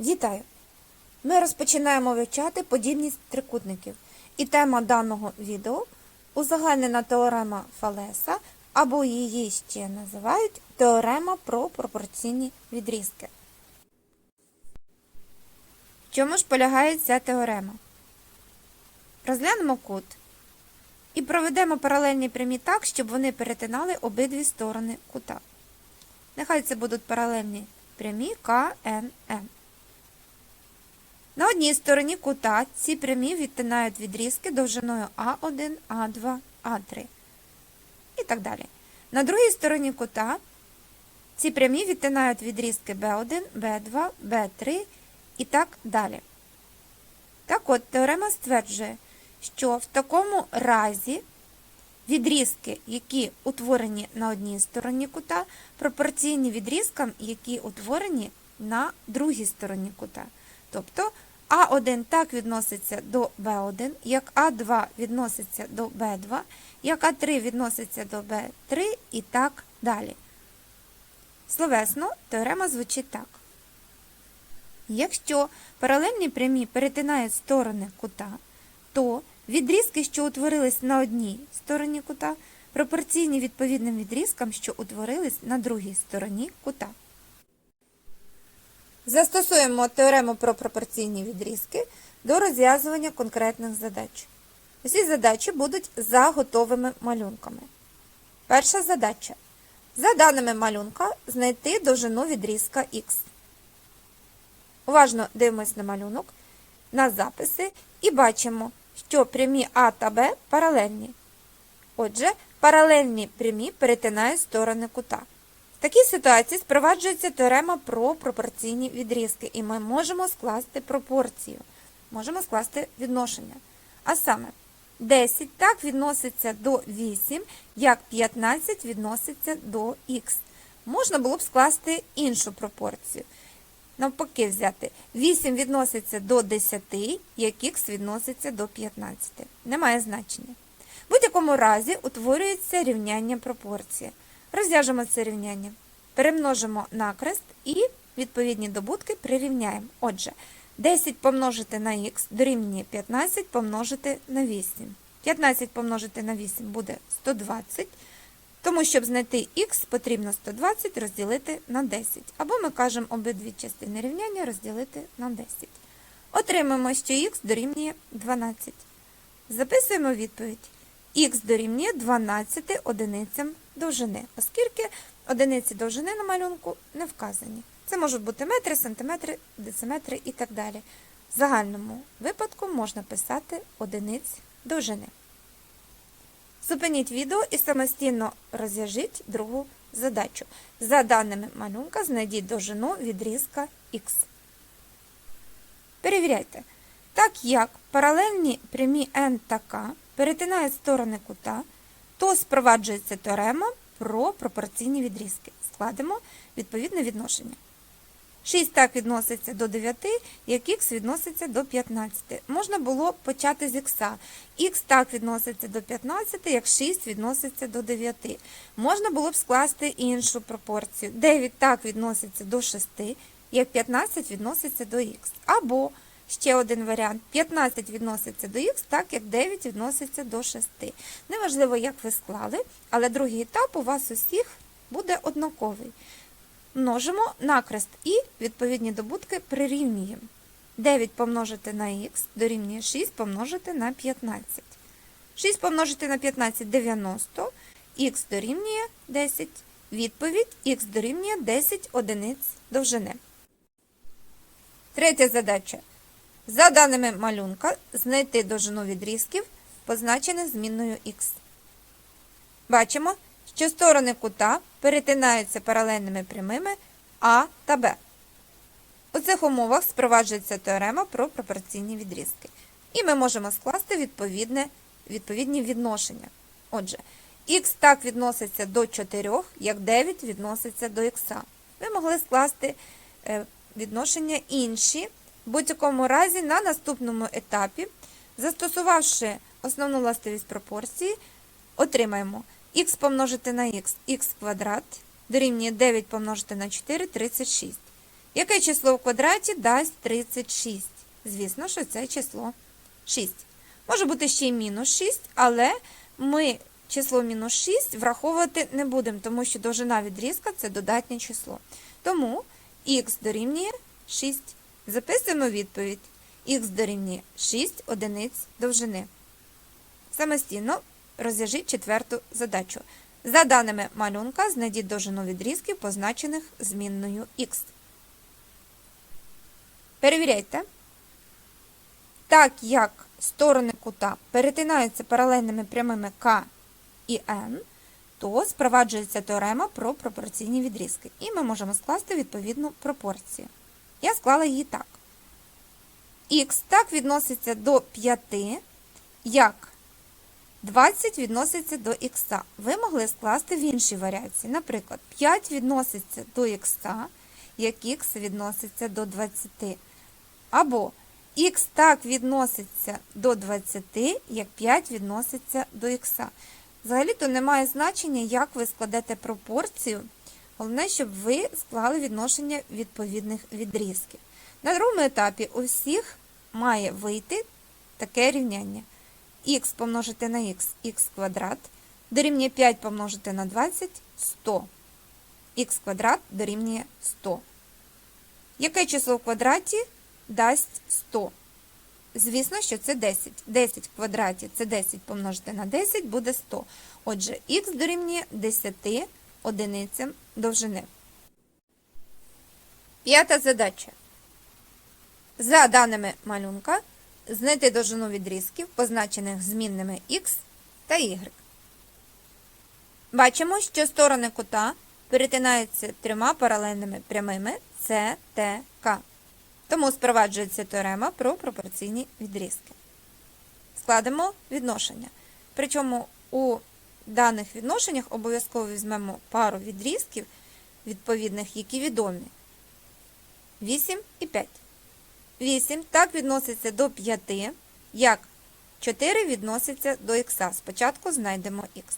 Вітаю! Ми розпочинаємо вивчати подібність трикутників. І тема даного відео узагальнена теорема Фалеса, або її ще називають теорема про пропорційні відрізки. В чому ж полягає ця теорема? Розглянемо кут і проведемо паралельні прямі так, щоб вони перетинали обидві сторони кута. Нехай це будуть паралельні прямі КНМ. На одній стороні кута ці прямі відтинають відрізки довжиною А1, А2, А3 і так далі. На другій стороні кута ці прямі відтинають відрізки B1, B2, B3 і так далі. Так от, теорема стверджує, що в такому разі відрізки, які утворені на одній стороні кута, пропорційні відрізкам, які утворені на другій стороні кута. Тобто А1 так відноситься до Б1, як А2 відноситься до Б2, як А3 відноситься до Б3 і так далі. Словесно, теорема звучить так. Якщо паралельні прямі перетинають сторони кута, то відрізки, що утворились на одній стороні кута, пропорційні відповідним відрізкам, що утворились на другій стороні кута. Застосуємо теорему про пропорційні відрізки до розв'язування конкретних задач. Усі задачі будуть за готовими малюнками. Перша задача. За даними малюнка, знайти довжину відрізка х. Уважно дивимось на малюнок, на записи і бачимо, що прямі А та Б паралельні. Отже, паралельні прямі перетинають сторони кута. Такій ситуації спроваджується теорема про пропорційні відрізки, і ми можемо скласти пропорцію, можемо скласти відношення. А саме, 10 так відноситься до 8, як 15 відноситься до х. Можна було б скласти іншу пропорцію. Навпаки, взяти 8 відноситься до 10, як х відноситься до 15. Немає значення. В будь-якому разі утворюється рівняння пропорції. Розв'яжемо це рівняння. Перемножимо накрест і відповідні добутки прирівняємо. Отже, 10 помножити на х дорівнює 15 помножити на 8. 15 помножити на 8 буде 120. Тому, щоб знайти х, потрібно 120 розділити на 10. Або ми кажемо обидві частини рівняння розділити на 10. Отримаємо, що х дорівнює 12. Записуємо відповідь. Х дорівнює 12 одиницям довжини, оскільки одиниці довжини на малюнку не вказані. Це можуть бути метри, сантиметри, дециметри і так далі. В загальному випадку можна писати одиниць довжини. Зупиніть відео і самостійно розв'яжіть другу задачу. За даними малюнка, знайдіть довжину відрізка х. Перевіряйте. Так як паралельні прямі n та k перетинають сторони кута, то спроваджується теорема про пропорційні відрізки. Складемо відповідне відношення. 6 так відноситься до 9, як х відноситься до 15. Можна було почати з х. Х так відноситься до 15, як 6 відноситься до 9. Можна було б скласти іншу пропорцію. 9 так відноситься до 6, як 15 відноситься до х. Або ще один варіант. 15 відноситься до х, так як 9 відноситься до 6. Неважливо, як ви склали, але другий етап у вас усіх буде однаковий. Множимо накрест і відповідні добутки прирівнюємо. 9 помножити на х дорівнює 6 помножити на 15. 6 помножити на 15 – 90, х дорівнює 10. Відповідь х дорівнює 10 одиниць довжини. Третя задача. За даними малюнка, знайти довжину відрізків, позначених змінною х. Бачимо, що сторони кута перетинаються паралельними прямими А та Б. У цих умовах спроваджується теорема про пропорційні відрізки. І ми можемо скласти відповідне, відповідні відношення. Отже, х так відноситься до 4, як 9 відноситься до х. Ви могли скласти е, відношення інші. В будь-якому разі на наступному етапі, застосувавши основну властивість пропорції, отримаємо х помножити на х, х квадрат дорівнює 9 помножити на 4 – 36. Яке число в квадраті дасть 36? Звісно, що це число 6. Може бути ще й мінус 6, але ми число мінус 6 враховувати не будемо, тому що довжина відрізка це додатнє число. Тому х дорівнює 6. Записуємо відповідь. х дорівнює 6 одиниць довжини. Самостійно розв'яжіть четверту задачу. За даними малюнка, знайдіть довжину відрізків, позначених змінною х. Перевіряйте. Так як сторони кута перетинаються паралельними прямими К і N, то спроваджується теорема про пропорційні відрізки. І ми можемо скласти відповідну пропорцію. Я склала її так. Х так відноситься до 5, як 20 відноситься до х. Ви могли скласти в іншій варіації. Наприклад, 5 відноситься до х, як х відноситься до 20. Або х так відноситься до 20, як 5 відноситься до х. Взагалі-то немає значення, як ви складете пропорцію. Головне, щоб ви склали відношення відповідних відрізків. На другому етапі у всіх має вийти таке рівняння. х помножити на х, х квадрат, дорівнює 5 помножити на 20 100. х квадрат дорівнює 100. Яке число в квадраті дасть 100? Звісно, що це 10. 10 в квадраті це 10 помножити на 10 буде 100. Отже, х дорівнює 10 одиницям довжини. П'ята задача. За даними малюнка, знайти довжину відрізків, позначених змінними х та y. Бачимо, що сторони кута перетинаються трьома паралельними прямими С, Т, К. Тому спроваджується теорема про пропорційні відрізки. Складемо відношення. Причому у даних відношеннях обов'язково візьмемо пару відрізків відповідних, які відомі. 8 і 5. 8 так відноситься до 5, як 4 відноситься до х. Спочатку знайдемо х.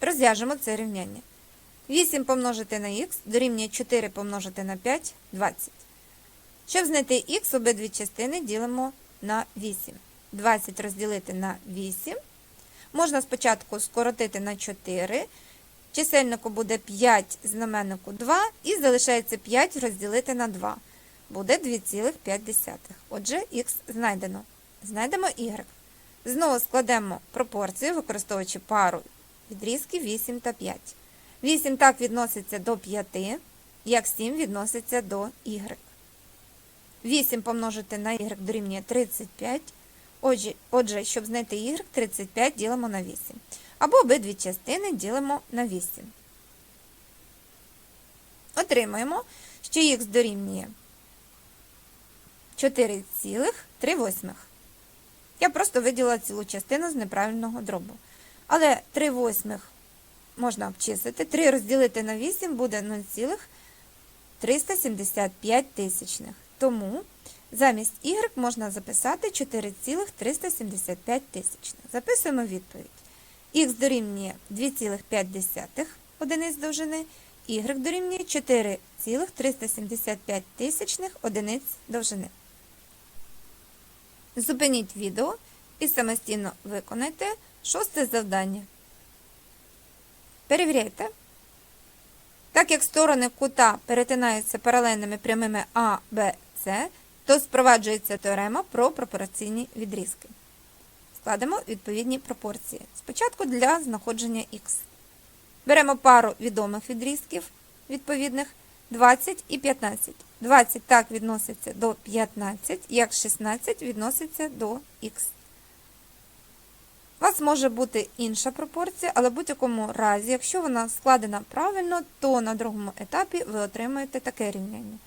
Розв'яжемо це рівняння. 8 помножити на х дорівнює 4 помножити на 5 20. Щоб знайти х, обидві частини ділимо на 8. 20 розділити на 8. Можна спочатку скоротити на 4. Чисельнику буде 5, знаменнику 2, і залишається 5 розділити на 2. Буде 2,5. Отже, х знайдено. Знайдемо y. Знову складемо пропорцію, використовуючи пару відрізків 8 та 5. 8 так відноситься до 5, як 7 відноситься до y. 8 помножити на y дорівнює 35. Отже, щоб знайти y, 35 ділимо на 8. Або обидві частини ділимо на 8. Отримаємо, що х дорівнює 4,3. Я просто виділила цілу частину з неправильного дробу. Але 3 восьмих можна обчислити. 3 розділити на 8 буде 0,375 тисячних. Тому замість y можна записати 4,375 тисячних. Записуємо відповідь. Х дорівнює 2,5 одиниць довжини, y дорівнює 4,375 тисячних одиниць довжини. Зупиніть відео і самостійно виконайте шосте завдання. Перевіряйте. Так як сторони кута перетинаються паралельними прямими А, Б, С, то спроваджується теорема про пропорційні відрізки. Складемо відповідні пропорції. Спочатку для знаходження х. Беремо пару відомих відрізків відповідних 20 і 15. 20 так відноситься до 15, як 16 відноситься до х. У вас може бути інша пропорція, але в будь-якому разі, якщо вона складена правильно, то на другому етапі ви отримаєте таке рівняння.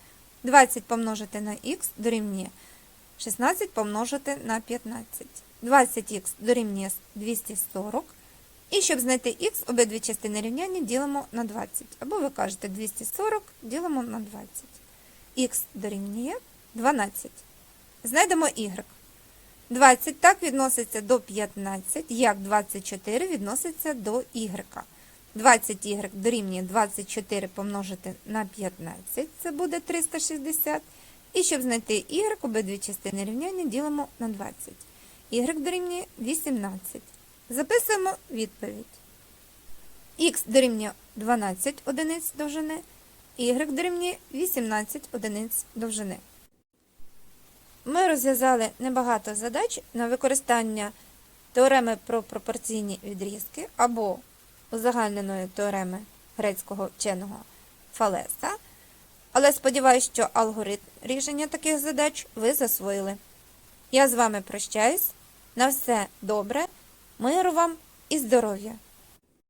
20 помножити на х дорівнює 16 помножити на 15. 20х дорівнює 240. І щоб знайти х, обидві частини рівняння ділимо на 20. Або ви кажете 240 ділимо на 20. Х дорівнює 12. Знайдемо y. 20 так відноситься до 15, як 24 відноситься до y. 20y дорівнює 24 помножити на 15, це буде 360. І щоб знайти y, обидві частини рівняння ділимо на 20. y дорівнює 18. Записуємо відповідь. х дорівнює 12 одиниць довжини, y дорівнює 18 одиниць довжини. Ми розв'язали небагато задач на використання теореми про пропорційні відрізки або узагальненої теореми грецького вченого Фалеса. Але сподіваюся, що алгоритм рішення таких задач ви засвоїли. Я з вами прощаюсь. На все добре, миру вам і здоров'я!